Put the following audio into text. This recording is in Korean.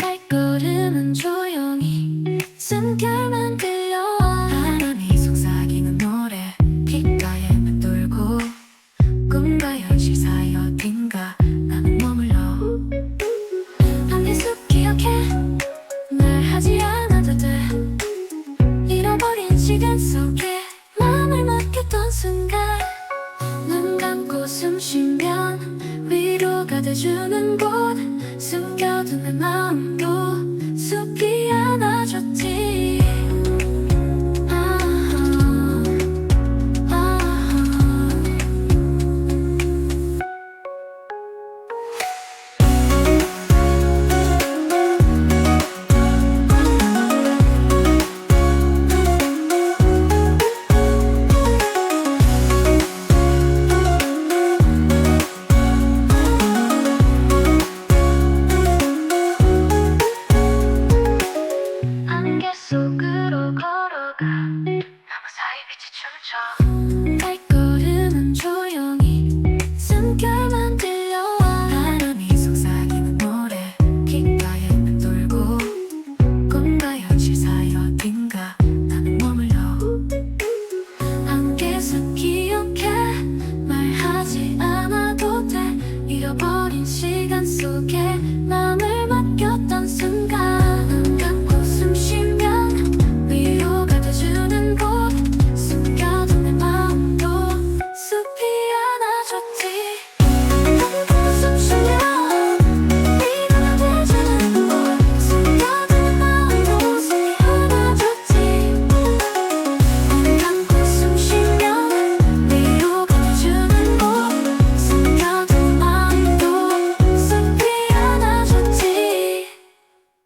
발걸음은 조용히 숨결만 들려 바람이 속삭이는 노래 귓가에 맴돌고 꿈과 현실 사이 어딘가 나는 머물러 한계속 기억해 말 하지 않아도 돼 잃어버린 시간 속에 마음을 맡겼던 순간 눈 감고 숨 위로 가 돼주는 곳 숨겨둔 내 마음 곳 발걸음은 조용히 숨결만 들려와. 바람이 속삭이는 노래 귓가에 돌고 꿈과 현실 사이 어딘가 나는 머물러. 안개서 기억해. 말하지 않아도 돼. 잃어버린 시간 속에 난